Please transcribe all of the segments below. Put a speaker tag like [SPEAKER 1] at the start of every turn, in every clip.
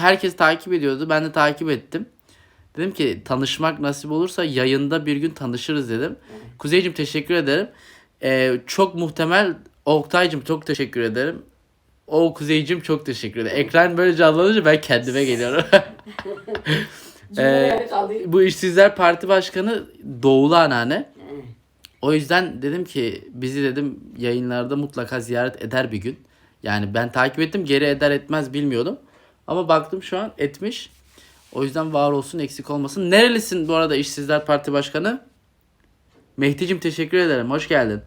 [SPEAKER 1] Herkes takip ediyordu. Ben de takip ettim. Dedim ki tanışmak nasip olursa yayında bir gün tanışırız dedim. Kuzeycim teşekkür ederim. Ee, çok muhtemel Oktaycım çok teşekkür ederim. O Kuzeycim çok teşekkür ederim. Ekran böyle canlanınca ben kendime geliyorum.
[SPEAKER 2] Kaldı.
[SPEAKER 1] Bu işsizler parti başkanı Doğulu anneanne. O yüzden dedim ki bizi dedim yayınlarda mutlaka ziyaret eder bir gün. Yani ben takip ettim geri eder etmez bilmiyordum. Ama baktım şu an etmiş. O yüzden var olsun eksik olmasın. Nerelisin bu arada işsizler parti başkanı? Mehdi'cim teşekkür ederim. Hoş geldin.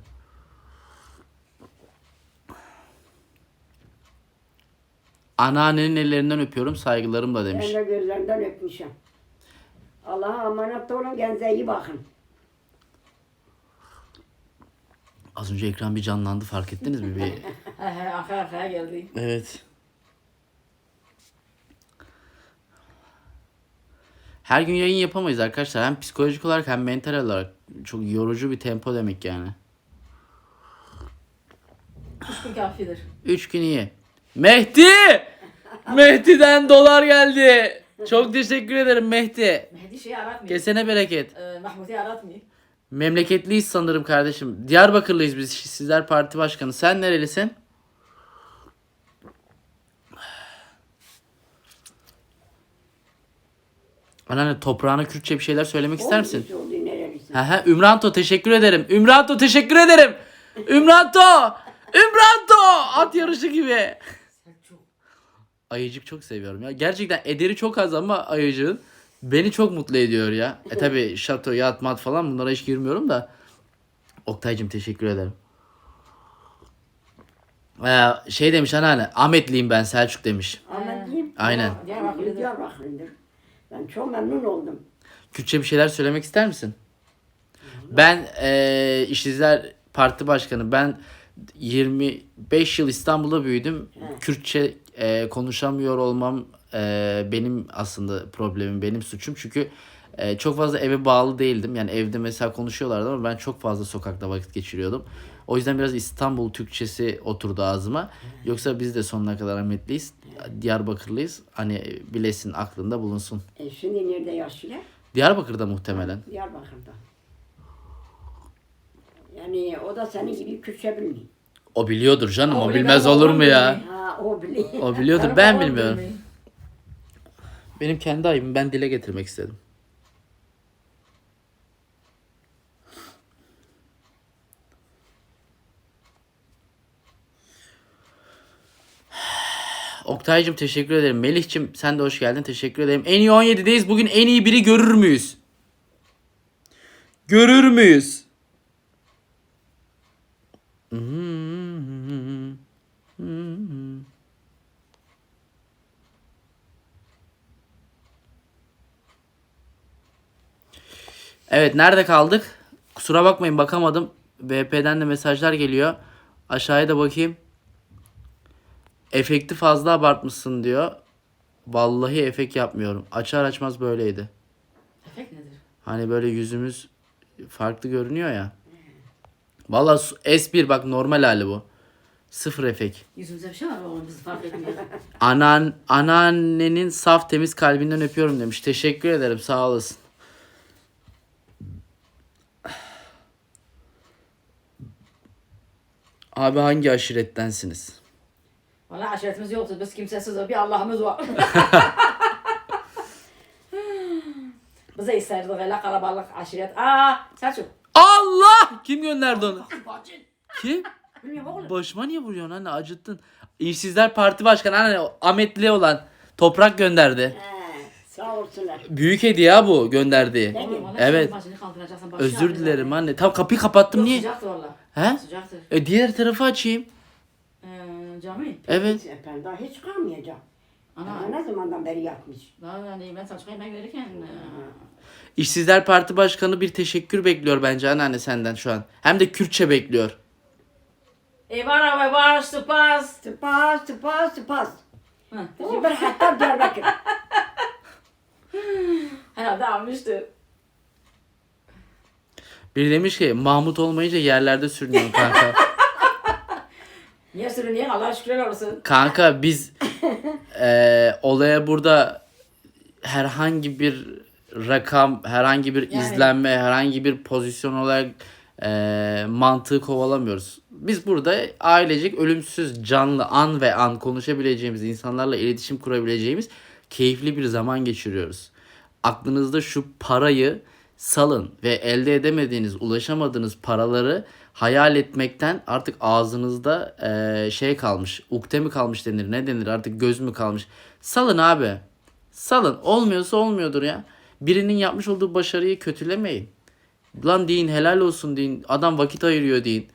[SPEAKER 1] Anneannenin ellerinden öpüyorum saygılarımla demiş.
[SPEAKER 3] Ben de gözlerinden öpmüşüm. Allah'a emanet olun, kendinize iyi bakın.
[SPEAKER 1] Az önce ekran bir canlandı fark ettiniz mi? Bir...
[SPEAKER 2] He he arkaya arkaya geldi.
[SPEAKER 1] Evet. Her gün yayın yapamayız arkadaşlar. Hem psikolojik olarak hem mental olarak çok yorucu bir tempo demek yani.
[SPEAKER 2] Üç gün kafidir.
[SPEAKER 1] 3 gün iyi. Mehdi! Mehdi'den dolar geldi. Çok teşekkür ederim Mehdi.
[SPEAKER 2] Mehdi şeyi aratmıyor.
[SPEAKER 1] Kesene bereket.
[SPEAKER 2] Ee, Mahmut'u aratmıyor.
[SPEAKER 1] Memleketliyiz sanırım kardeşim. Diyarbakırlıyız biz. Sizler parti başkanı. Sen nerelisin? Anneanne toprağına Kürtçe bir şeyler söylemek ister misin?
[SPEAKER 3] Nerelisin?
[SPEAKER 1] He Ümranto teşekkür ederim. Ümranto teşekkür ederim. Ümranto! Ümranto! At yarışı gibi.
[SPEAKER 2] Selçuk.
[SPEAKER 1] Ayıcık çok seviyorum ya. Gerçekten ederi çok az ama ayıcığın beni çok mutlu ediyor ya. E tabi şato, yat, mat falan bunlara hiç girmiyorum da. Oktay'cım teşekkür ederim. Ee, şey demiş anneanne Ahmetliyim ben Selçuk demiş.
[SPEAKER 3] Ahmetliyim.
[SPEAKER 1] Aynen.
[SPEAKER 2] Diyarbakırlıdır.
[SPEAKER 3] Ben çok memnun oldum.
[SPEAKER 1] Kürtçe bir şeyler söylemek ister misin? Ben eee İşsizler Parti Başkanı. Ben 25 yıl İstanbul'da büyüdüm. Kürtçe eee, konuşamıyor olmam eee, benim aslında problemim, benim suçum. Çünkü eee, çok fazla eve bağlı değildim. Yani evde mesela konuşuyorlardı ama ben çok fazla sokakta vakit geçiriyordum. O yüzden biraz İstanbul Türkçesi oturdu ağzıma. Yoksa biz de sonuna kadar rahmetliyiz. Diyarbakırlıyız. Hani bilesin aklında bulunsun.
[SPEAKER 3] E şimdi nerede yaşıyor?
[SPEAKER 1] Diyarbakır'da muhtemelen.
[SPEAKER 3] Diyarbakır'da. Yani o da senin gibi Kürtçe bilmiyor.
[SPEAKER 1] O biliyordur canım. O,
[SPEAKER 2] O
[SPEAKER 1] bilmez olur mu ya?
[SPEAKER 3] Ha o biliyor.
[SPEAKER 1] O biliyordur. Ben bilmiyorum.
[SPEAKER 2] bilmiyor.
[SPEAKER 1] Benim kendi ayıbım. Ben dile getirmek istedim. Oktay'cım teşekkür ederim. Melih'cim sen de hoş geldin. Teşekkür ederim. En iyi 17'deyiz. Bugün en iyi biri görür müyüz? Görür müyüz? Evet nerede kaldık? Kusura bakmayın bakamadım. VP'den de mesajlar geliyor. Aşağıya da bakayım. Efekti fazla abartmışsın diyor. Vallahi efekt yapmıyorum. Açar açmaz böyleydi.
[SPEAKER 2] Efekt nedir?
[SPEAKER 1] Hani böyle yüzümüz farklı görünüyor ya. Vallahi su- S1 bak normal hali bu. Sıfır efekt.
[SPEAKER 2] Yüzümüzde bir şey var ama biz fark etmiyoruz.
[SPEAKER 1] Anan, anneannenin saf temiz kalbinden öpüyorum demiş. Teşekkür ederim sağ olasın. Abi hangi aşirettensiniz?
[SPEAKER 2] Valla aşiretimiz yoktu. Biz kimsesiz bir Allah'ımız var. Bize isterdik öyle kalabalık aşiret. Aa Selçuk.
[SPEAKER 1] Allah! Kim gönderdi onu?
[SPEAKER 2] Bacın.
[SPEAKER 1] Kim?
[SPEAKER 2] Bilmiyorum oğlum.
[SPEAKER 1] Başıma niye vuruyorsun anne acıttın. İşsizler Parti Başkanı anne Ahmetli olan toprak gönderdi.
[SPEAKER 3] He, sağ olsunlar.
[SPEAKER 1] Büyük hediye ha bu gönderdi.
[SPEAKER 2] Oğlum, valla
[SPEAKER 1] Evet.
[SPEAKER 2] şimdi başını kaldıracaksın, başını
[SPEAKER 1] Özür dilerim anne. Tam kapıyı kapattım
[SPEAKER 2] Yok,
[SPEAKER 1] niye?
[SPEAKER 2] Sıcaktır valla.
[SPEAKER 1] He?
[SPEAKER 2] Sıcaktır.
[SPEAKER 1] E diğer tarafı açayım.
[SPEAKER 2] Cami.
[SPEAKER 1] Evet.
[SPEAKER 3] Ben daha hiç kalmayacağım.
[SPEAKER 2] Ana.
[SPEAKER 3] Ama ne zamandan beri yapmış.
[SPEAKER 2] Daha yani ben Selçuk'a yemek verirken
[SPEAKER 1] İşsizler Parti Başkanı bir teşekkür bekliyor bence anneanne senden şu an. Hem de Kürtçe bekliyor.
[SPEAKER 2] Eyvara ve var spas.
[SPEAKER 3] Spas, spas, spas.
[SPEAKER 2] Hı.
[SPEAKER 3] Şimdi ben hatta Diyarbakır.
[SPEAKER 2] Herhalde almıştır.
[SPEAKER 1] Biri demiş ki Mahmut olmayınca yerlerde sürünüyor kanka.
[SPEAKER 2] Niye sürünüyor? Allah'a şükürler olsun.
[SPEAKER 1] kanka biz e, olaya burada herhangi bir rakam, herhangi bir
[SPEAKER 2] Yani.
[SPEAKER 1] izlenme, herhangi bir pozisyon olarak e, mantığı kovalamıyoruz. Biz burada ailecek ölümsüz, canlı, an ve an konuşabileceğimiz, insanlarla iletişim kurabileceğimiz keyifli bir zaman geçiriyoruz. Aklınızda şu parayı salın ve elde edemediğiniz, ulaşamadığınız paraları hayal etmekten artık ağzınızda e, şey kalmış, ukde mi kalmış denir, ne denir artık göz mü kalmış. Salın abi. Salın. Olmuyorsa olmuyordur ya. Birinin yapmış olduğu başarıyı kötülemeyin. Lan deyin helal olsun deyin. Adam vakit ayırıyor deyin.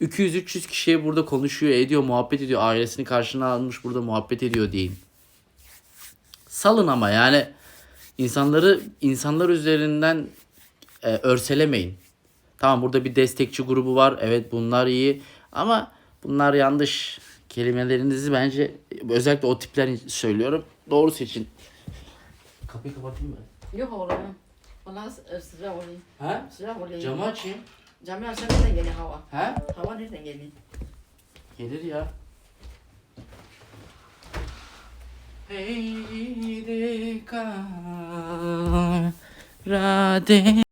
[SPEAKER 1] 200-300 kişiye burada konuşuyor, ediyor, muhabbet ediyor. Ailesini karşına almış burada muhabbet ediyor deyin. Salın ama yani insanları insanlar üzerinden e, örselemeyin. Tamam burada bir destekçi grubu var. Evet bunlar iyi ama bunlar yanlış. Kelimelerinizi bence özellikle o tipler söylüyorum. Doğru seçin. Kapıyı kapatayım mı?
[SPEAKER 2] Yok oğlum. Bana sı- sıcak oluyor.
[SPEAKER 1] He?
[SPEAKER 2] Sıcak oluyor.
[SPEAKER 1] Camı açayım.
[SPEAKER 2] Camı açsa nereden geliyor hava?
[SPEAKER 1] He?
[SPEAKER 2] Hava nereden geliyor?
[SPEAKER 1] Gelir ya. Kara de